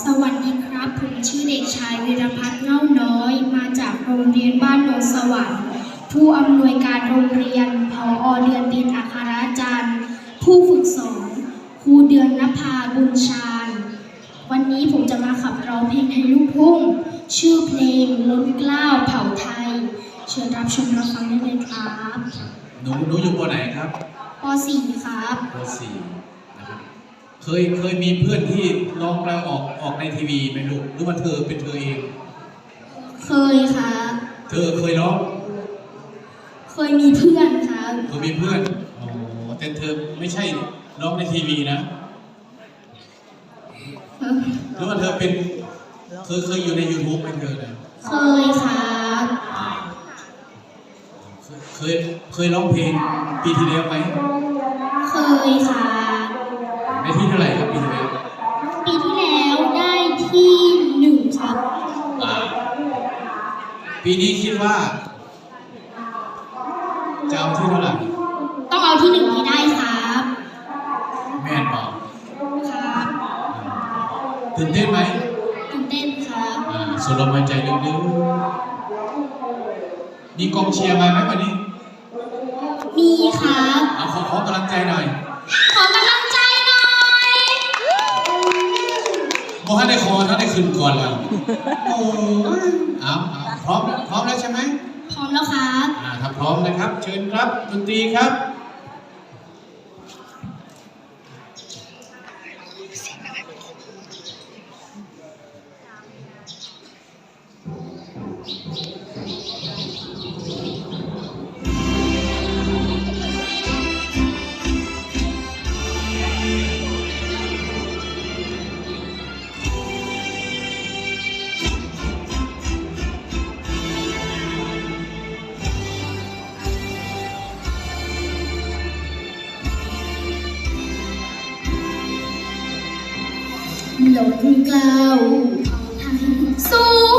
สวัสดีครับ ผมชื่อเด็กชายวีรพัฒน์เง่าน้อย มาจากโรงเรียนบ้านโนนสวรรค์ผู้อำนวยการโรงเรียนพออเดือนดินอัคราจารย์ ผู้ฝึกสอนครูเดือนนภาบุญชาญ วันนี้ผมจะมาขับร้องเพลงไทยลูกทุ่ง ชื่อเพลงล้นเกล้าวเผ่าไทย เชิญรับชมรับฟังได้เลยครับ หนูหนูอยู่ปไหนครับป .4 ครับปสี่นะครับ เคยเคยมีเพื่อนที่ร้องแล้วออกออกในทีวีไหมลูกหรือว่าเธอเป็นเธอเอง เคยครับ เธอเคยร้อง เคยมีเพื่อนครับเธอมีเพื่อนอ๋อแต่เธอไม่ใช่ร้องในทีวีนะหรือว่าเธอเป็นเคยเคยอยู่ใน YouTube ไหมเธอเนี่ยเคยครับเคยเคยร้องเพลงปีที่แล้วไหมเคยค่ะใปีนี้คิดว่า จะเอาที่เท่าไหร่ต้องเอาที่หนึ่งให้ได้ครับแม่นบอกครับตื่นเต้นไหมตื่นเต้นครับอ่าสูดลมหายใจลึกๆมีกองเชียร์มาไหมวันนี้ มีครับเอาขอขอกำลังใจหน่อย ขอกำลัง โมให้ได้คอท่านได้ขึ้นก่อนแล้วโอ้ยเอาเอาพร้อมแล้วพร้อมแล้วใช่ไหมพร้อมแล้วครับ อ่าถ้าพร้อมนะครับ เชิญครับดนตรีครับ ลงกล่าว สู้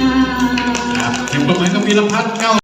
ค่ะ ครับถึงประมาณกับพีรพัฒน์เก้า